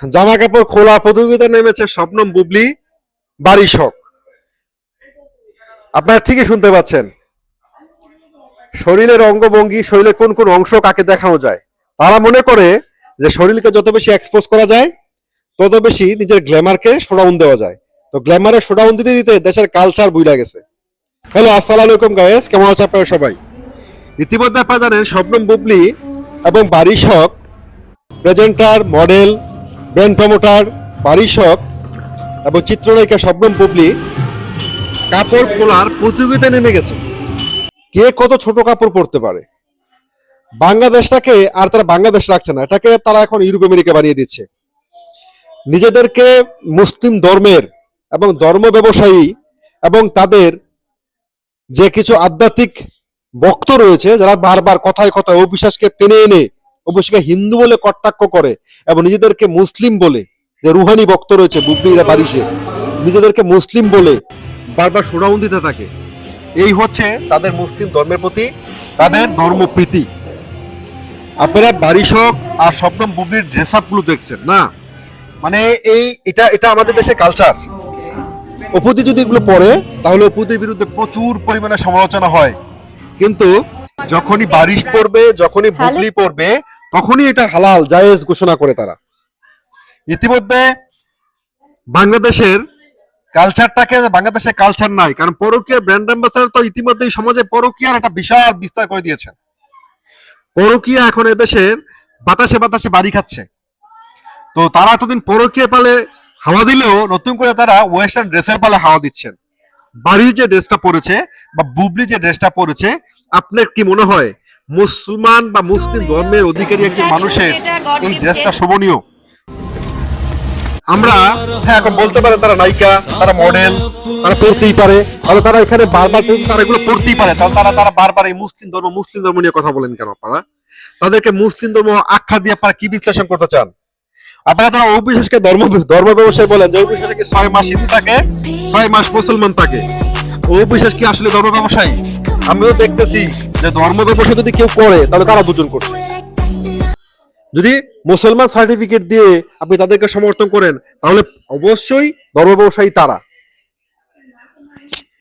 জামা কাপড় খোলা প্রতিযোগিতা নেমেছে স্বপ্নম বুবলি, বাড়ি শখ আপনারা ঠিকই শুনতে পাচ্ছেন। শরীরের অঙ্গভঙ্গি শরীরের কোন কোন অংশ কাকে দেখানো যায়? তারা মনে করে যে শরীরকে যত বেশি এক্সপোজ করা যায়, তত বেশি নিজের গ্ল্যামারকে শোডাউন দেওয়া যায়। তো গ্ল্যামারের শোডাউন দিতে দিতে দেশের কালচার বুইলা গেছে। হ্যালো আসসালামু আলাইকুম গায়েস কেমন আছে আপনারা সবাই? ইতিমধ্যে আপনারা জানেন, স্বপ্নম বুবলি এবং বাড়ি শখ প্রেজেন্টার মডেল ব্র্যান্ড প্রমোটার শখ এবং চিত্রনায়িকা শবনম পুবলি কাপড় খোলার প্রতিযোগিতায় নেমে গেছে। কে কত ছোট কাপড় পরতে পারে? বাংলাদেশটাকে আর তারা বাংলাদেশ রাখছে না, এটাকে তারা এখন ইউরোপ আমেরিকা বানিয়ে দিচ্ছে। নিজেদেরকে মুসলিম ধর্মের এবং ধর্ম ব্যবসায়ী এবং তাদের যে কিছু আধ্যাত্মিক বক্ত রয়েছে, যারা বারবার কথায় কথায় অবিশ্বাসকে টেনে এনে অবশ্যই হিন্দু বলে কটাক্ষ করে এবং নিজেদেরকে মুসলিম বলে যে রুহানি বক্ত রয়েছে বুবলিরা বারিশে নিজেদেরকে মুসলিম বলে বারবার শোডাউন দিতে থাকে। এই হচ্ছে তাদের মুসলিম ধর্মের প্রতি তাদের ধর্মপ্রীতি আপনারা বারিশক আর স্বপ্নম বুবলির ড্রেস আপগুলো দেখছেন না? মানে এই এটা এটা আমাদের দেশে কালচার অপুদি যদি এগুলো পড়ে তাহলে অপুদির বিরুদ্ধে প্রচুর পরিমাণে সমালোচনা হয়। কিন্তু যখনই বারিশ পড়বে যখনই বুবলি পড়বে তখনই এটা হালাল জায়েজ ঘোষণা করে তারা। ইতিমধ্যে বাংলাদেশের কালচারটাকে বাংলাদেশের কালচার নাই, কারণ পরকীয় ব্র্যান্ড অ্যাম্বাসাডার তো ইতিমধ্যেই সমাজে পরকীয়ার একটা বিশাল বিস্তার করে দিয়েছেন। পরকীয়া এখন এদেশের বাতাসে বাতাসে বাড়ি খাচ্ছে। তো তারা এতদিন পরকীয়া পালে হাওয়া দিলেও নতুন করে তারা ওয়েস্টার্ন ড্রেসের পালে হাওয়া দিচ্ছেন। বাড়ির যে ড্রেসটা পরেছে বা বুবলি যে ড্রেসটা পরেছে, আপনার কি মনে হয় মুসলমান বা মুসলিম ধর্মের অধিকারী একজন মানুষের এই ড্রেসটা শোভনীয়। আমরা হ্যাঁ এখন বলতে পারেন তারা নায়িকা তারা মডেল তারা পড়তেই পারে। তাহলে তারা এখানে বারবার তারা এগুলো পড়তেই পারে। তাহলে তারা তারা বারবার এই মুসলিম ধর্ম মুসলিম ধর্ম নিয়ে কথা বলেন কেন আপনারা? তাদেরকে মুসলিম ধর্ম আখ্যা দিয়ে আপনারা কি বিশ্লেষণ করতে চান? আপনারা যারা অবিশ্বাসকে ধর্ম ধর্ম ব্যবসায় বলেন যে অবিশ্বাসকে ছয় মাস হিন্দু থাকে ছয় মাস মুসলমান থাকে অবিশ্বাস কি আসলে ধর্ম ব্যবসায়ী? আমিও দেখতেছি। যে ধর্মদের বসে যদি কেউ করে, তাহলে তারা দুজন করছে। যদি মুসলমান সার্টিফিকেট দিয়ে আপনি তাদেরকে সমর্থন করেন, তাহলে অবশ্যই ধর্ম ব্যবসায়ী তারা।